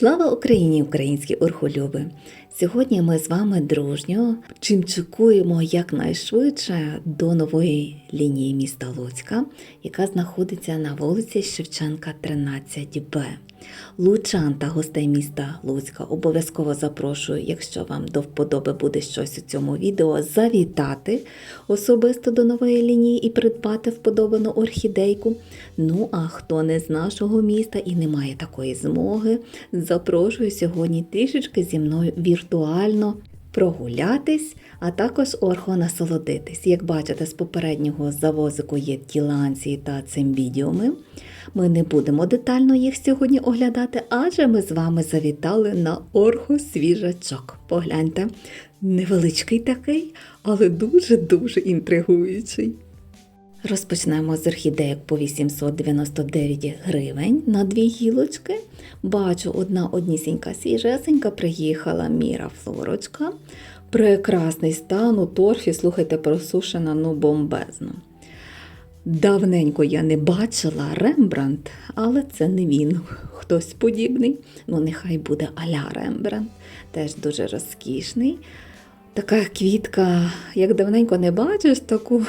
Слава Україні, українські орхолюби! Сьогодні ми з вами дружньо чимчикуємо якнайшвидше до нової лінії міста Луцька, яка знаходиться на вулиці Шевченка, 13Б. Лучан та гостей міста Луцька обов'язково запрошую, якщо вам до вподоби буде щось у цьому відео, завітати особисто до нової лінії і придбати вподобану орхідейку. Ну а хто не з нашого міста і не має такої змоги, запрошую сьогодні трішечки зі мною віртуально прогулятись, а також орхо насолодитись. Як бачите, з попереднього завозику є тіланції та цимбідіуми. Ми не будемо детально їх сьогодні оглядати, адже ми з вами завітали на орхо свіжачок. Погляньте, невеличкий такий, але дуже-дуже інтригуючий. Розпочнемо з орхідеїк по 899 гривень на дві гілочки. Бачу, одна однісінька свіжесенька приїхала Міра Флорочка. Прекрасний стан у торфі, слухайте, просушена, ну бомбезно. Давненько я не бачила Рембрандт, але це не він. Хтось подібний. Ну, нехай буде аля Рембрандт, теж дуже розкішний. Така квітка, як давненько не бачиш, таку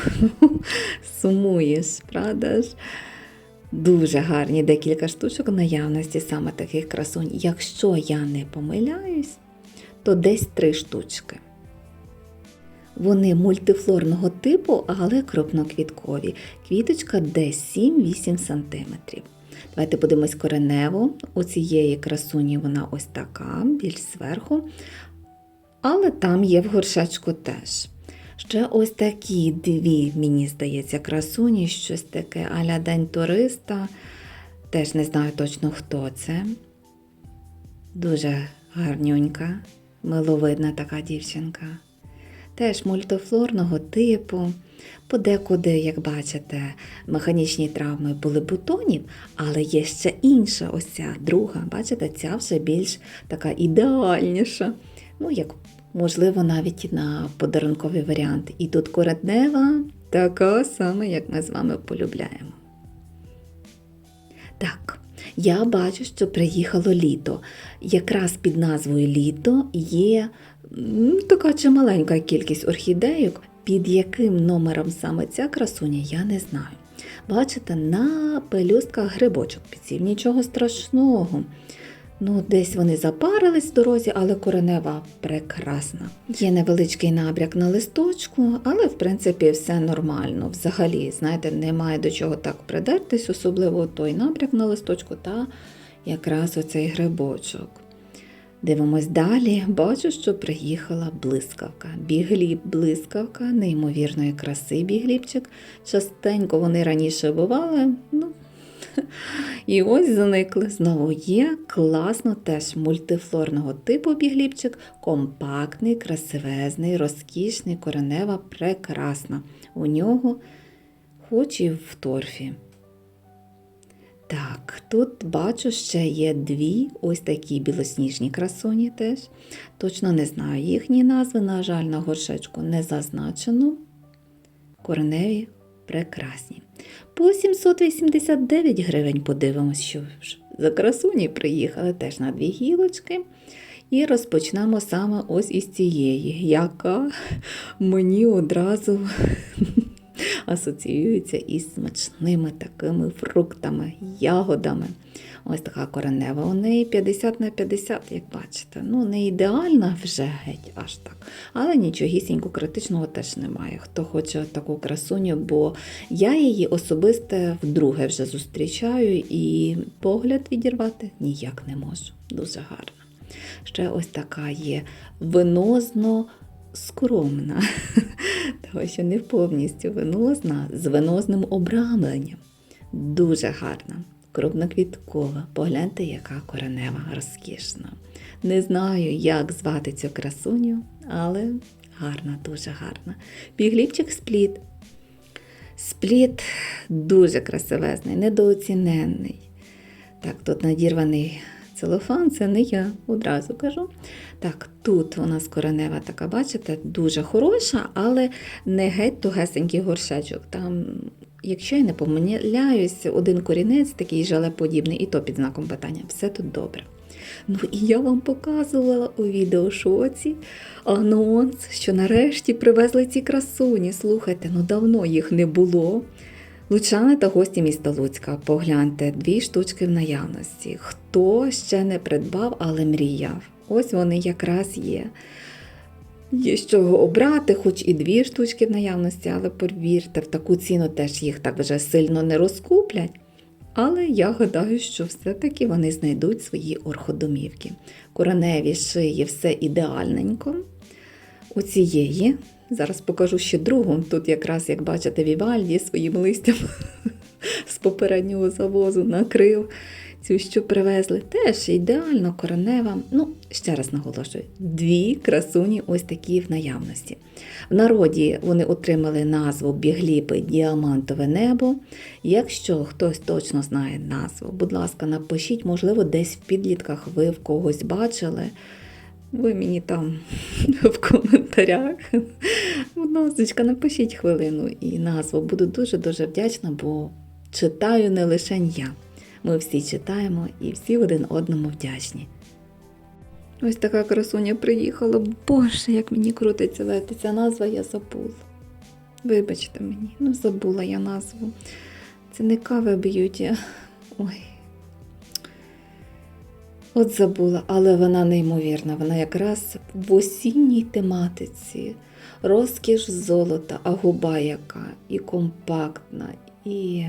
сумуєш, правда ж? Дуже гарні декілька штучок наявності саме таких красунь. Якщо я не помиляюсь, то десь три штучки. Вони мультифлорного типу, але крупноквіткові. Квіточка десь 7-8 см. Давайте подивимось коренево. У цієї красуні вона ось така, більш зверху. Але там є в горшечку теж. Ще ось такі дві, мені здається, красуні, щось таке аля День туриста. Теж не знаю точно, хто це. Дуже гарнюнька, миловидна така дівчинка. Теж мультифлорного типу. Подекуди, як бачите, механічні травми були бутонів, але є ще інша, ось ця друга. Бачите, ця вже більш така ідеальніша. Ну, як можливо, навіть на подарунковий варіант. І тут коренева така сама, як ми з вами полюбляємо. Так, я бачу, що приїхало літо. Якраз під назвою літо є така чималенька кількість орхідейок, під яким номером саме ця красуня, я не знаю. Бачите, на пелюстках грибочок підсів, нічого страшного. Ну, десь вони запарились в дорозі, але коренева прекрасна. Є невеличкий набряк на листочку, але в принципі все нормально. Взагалі, знаєте, немає до чого так придертись, особливо той набряк на листочку та якраз оцей грибочок. Дивимось далі, бачу, що приїхала блискавка. Бігліб блискавка, неймовірної краси біглібчик. Частенько вони раніше бували, ну, і ось зникли. Знову є класно теж мультифлорного типу бігліпчик, компактний, красивезний, розкішний, коренева, прекрасна. У нього хоч і в торфі. Так, тут бачу, ще є дві ось такі білосніжні красуні теж. Точно не знаю їхні назви, на жаль, на горшечку не зазначено. Кореневі прекрасні. По 789 гривень подивимось, що ж за красуні приїхали теж на дві гілочки. І розпочнемо саме ось із цієї, яка мені одразу асоціюється із смачними такими фруктами, ягодами. Ось така коренева. У неї 50 на 50, як бачите. Ну, не ідеальна вже геть аж так. Але нічогісінько критичного теж немає. Хто хоче таку красуню, бо я її особисто вдруге вже зустрічаю і погляд відірвати ніяк не можу. Дуже гарна. Ще ось така є винозно скромна, того що не повністю винозна, з винозним обрамленням. Дуже гарна, крупноквіткова. Погляньте, яка коренева розкішна. Не знаю, як звати цю красуню, але гарна, дуже гарна. Бігліпчик спліт. Спліт дуже красивезний, недооціненний. Так, тут надірваний целофан, це не я, одразу кажу. Так, тут у нас коренева така, бачите, дуже хороша, але не геть тугесенький горшечок. Там, якщо я не помиляюсь, один корінець такий жалеподібний, і то під знаком питання. Все тут добре. Ну і я вам показувала у відеошоці анонс, що нарешті привезли ці красуні. Слухайте, ну давно їх не було. Лучани та гості міста Луцька, погляньте, дві штучки в наявності. Хто ще не придбав, але мріяв. Ось вони якраз є. Є з чого обрати, хоч і дві штучки в наявності, але повірте, в таку ціну теж їх так вже сильно не розкуплять. Але я гадаю, що все-таки вони знайдуть свої орходомівки. Короневі шиї все ідеальненько. У цієї, зараз покажу ще другу. Тут якраз, як бачите, Вівальді своїм листям з попереднього завозу накрив цю, що привезли. Теж ідеально коренева. Ну, ще раз наголошую, дві красуні ось такі в наявності. В народі вони отримали назву бігліпи Діамантове небо. Якщо хтось точно знає назву, будь ласка, напишіть, можливо, десь в підлітках ви в когось бачили. Ви мені там в коментарях. Будь ласка, напишіть хвилину і назву. Буду дуже-дуже вдячна, бо читаю не лише я. Ми всі читаємо і всі один одному вдячні. Ось така красуня приїхала. Боже, як мені крутиться летиться назва, я забула. Вибачте мені, ну забула я назву. Це не кави б'ють. Ой. От забула, але вона неймовірна. Вона якраз в осінній тематиці. Розкіш золота, а губа яка, і компактна, і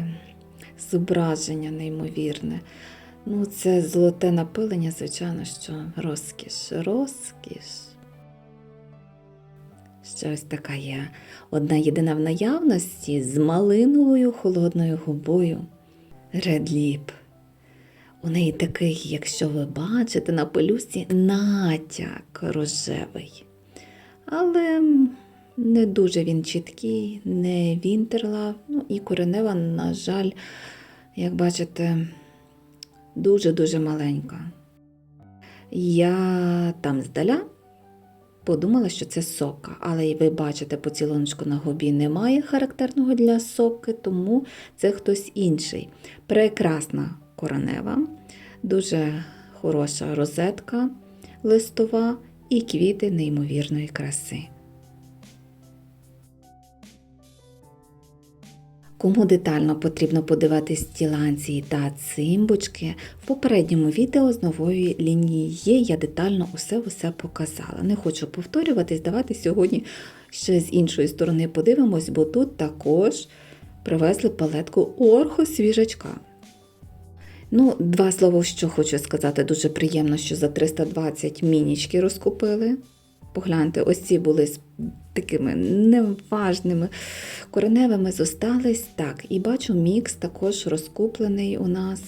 зображення неймовірне. Ну, це золоте напилення, звичайно, що розкіш, розкіш. Ще ось така є одна єдина в наявності з малиновою холодною губою. Lip. У неї такий, якщо ви бачите, на пелюсті натяк рожевий. Але не дуже він чіткий, не вінтерлав. Ну і коренева, на жаль, як бачите, дуже-дуже маленька. Я там здаля подумала, що це сока, але ви бачите, поцілуночку на губі немає характерного для соки, тому це хтось інший. Прекрасна коронева, дуже хороша розетка листова і квіти неймовірної краси. Кому детально потрібно подивитись ці та цимбочки, в попередньому відео з нової лінії є, я детально усе-усе показала. Не хочу повторюватись, давайте сьогодні ще з іншої сторони подивимось, бо тут також привезли палетку орхо свіжачка. Ну, два слова, що хочу сказати, дуже приємно, що за 320 мінічки розкупили. Погляньте, ось ці були з такими неважними кореневими зостались. Так, і бачу, мікс також розкуплений у нас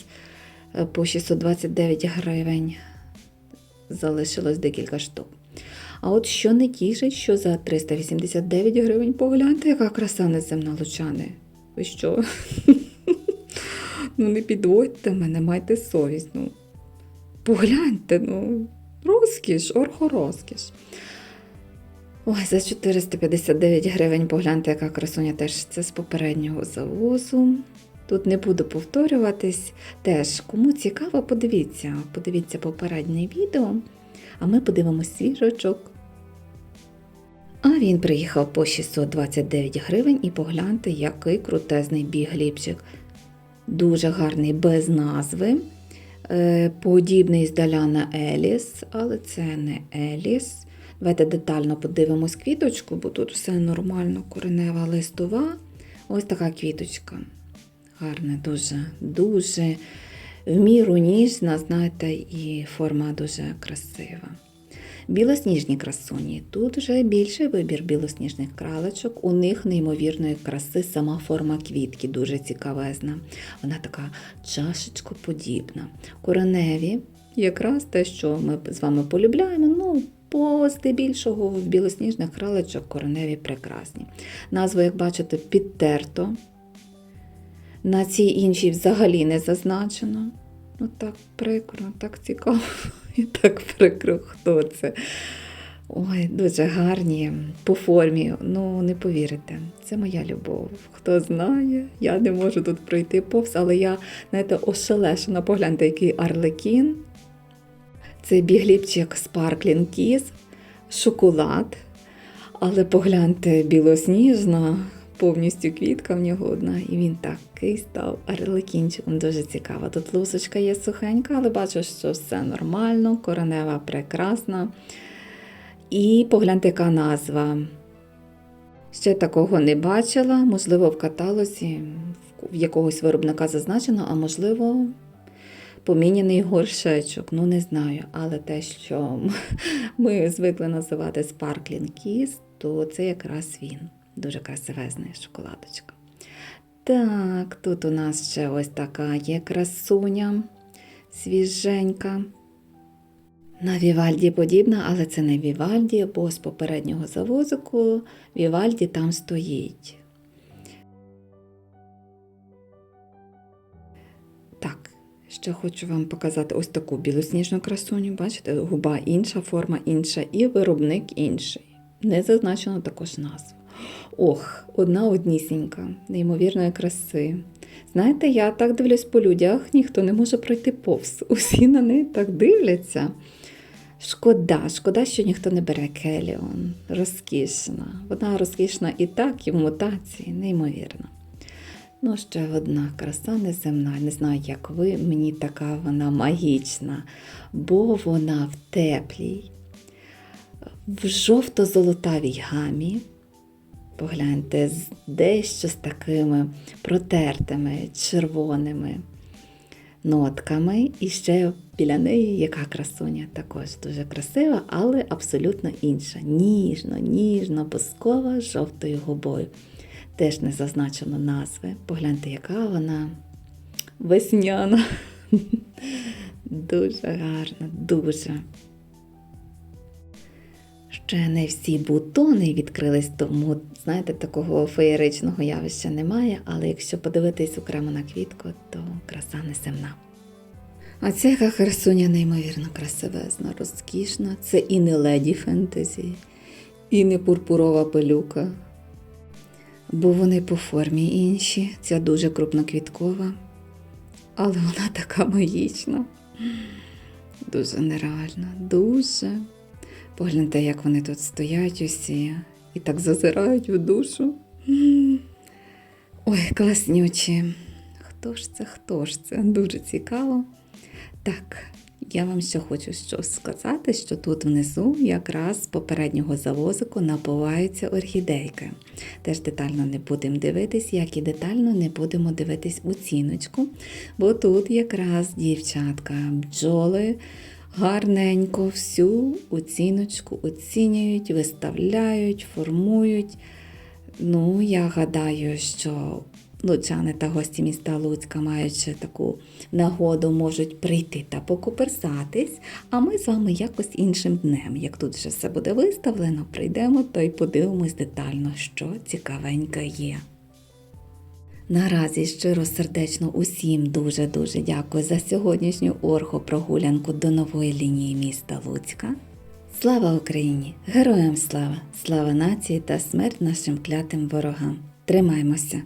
е, по 629 гривень. Залишилось декілька штук. А от що не тішить, що за 389 гривень погляньте, яка краса неземна лучани. Ви що? Ну, не підводьте мене, майте совість. Ну, погляньте, ну, розкіш, орхорозкіш. Ой, за 459 гривень погляньте, яка красуня теж це з попереднього завозу. Тут не буду повторюватись. Теж, кому цікаво, подивіться. Подивіться попереднє відео, а ми подивимось свіжачок. А він приїхав по 629 гривень і погляньте, який крутезний бігліпчик. Дуже гарний без назви. Е, Подібний здаля на Еліс, але це не Еліс. Давайте детально подивимось квіточку, бо тут все нормально, коренева листова. Ось така квіточка. Гарна, дуже, дуже в міру ніжна, знаєте, і форма дуже красива. Білосніжні красуні. Тут вже більший вибір білосніжних кралечок. У них неймовірної краси сама форма квітки, дуже цікавезна. Вона така чашечкоподібна. Кореневі, якраз те, що ми з вами полюбляємо, ну, по здебільшого в білосніжних кралечок кореневі прекрасні. Назву, як бачите, підтерто. На цій іншій взагалі не зазначено. Ну так прикро, так цікаво. І так прикро, хто це. Ой, дуже гарні по формі. Ну, не повірите, це моя любов. Хто знає, я не можу тут пройти повз, але я, знаєте, ошелешена. Погляньте, який арлекін. Це бігліпчик Sparkling Kiss, шоколад. Але погляньте, білосніжна, повністю квітка в нього одна, і він такий став арлекінчиком. Дуже цікаво. Тут лусочка є сухенька, але бачу, що все нормально, коренева прекрасна. І погляньте, яка назва. Ще такого не бачила, можливо, в каталозі в якогось виробника зазначено, а можливо, поміняний горшечок. Ну, не знаю. Але те, що ми звикли називати Sparkling Kiss, то це якраз він. Дуже красивезна шоколадочка. Так, тут у нас ще ось така є красуня, свіженька. На Вівальді подібна, але це не Вівальді, бо з попереднього завозику Вівальді там стоїть. Так, ще хочу вам показати ось таку білосніжну красуню. Бачите, губа інша, форма інша і виробник інший. Не зазначено також назву. Ох, одна однісінька, неймовірної краси. Знаєте, я так дивлюсь по людях, ніхто не може пройти повз. Усі на неї так дивляться. Шкода, шкода, що ніхто не бере Келіон. Розкішна. Вона розкішна і так, і в мутації, неймовірно. Ну, ще одна краса неземна. Не знаю, як ви, мені така вона магічна, бо вона в теплій, в жовто-золотавій гамі. Погляньте, з дещо з такими протертими червоними нотками. І ще біля неї яка красуня також дуже красива, але абсолютно інша. Ніжно, ніжно, бускова з жовтою губою. Теж не зазначено назви. Погляньте, яка вона весняна. Дуже гарна, дуже. Ще не всі бутони відкрились, тому, знаєте, такого феєричного явища немає, але якщо подивитись окремо на квітку, то краса несемна. А ця яка неймовірно красивезна, розкішна. Це і не леді фентезі, і не пурпурова пилюка, бо вони по формі інші. Ця дуже крупноквіткова, але вона така магічна. Дуже нереальна, дуже. Погляньте, як вони тут стоять усі і так зазирають в душу. Ой, класнючі. Хто ж це, хто ж це? Дуже цікаво. Так, я вам ще хочу щось сказати, що тут внизу якраз з попереднього завозику напиваються орхідейки. Теж детально не будемо дивитись, як і детально не будемо дивитись оціночку, бо тут якраз дівчатка бджоли гарненько всю оціночку оцінюють, виставляють, формують. Ну, я гадаю, що лучани та гості міста Луцька, маючи таку нагоду, можуть прийти та покуперсатись, а ми з вами якось іншим днем. Як тут вже все буде виставлено, прийдемо то й подивимось детально, що цікавеньке є. Наразі щиро сердечно усім дуже-дуже дякую за сьогоднішню орхопрогулянку до нової лінії міста Луцька. Слава Україні! Героям слава! Слава нації та смерть нашим клятим ворогам! Тримаймося!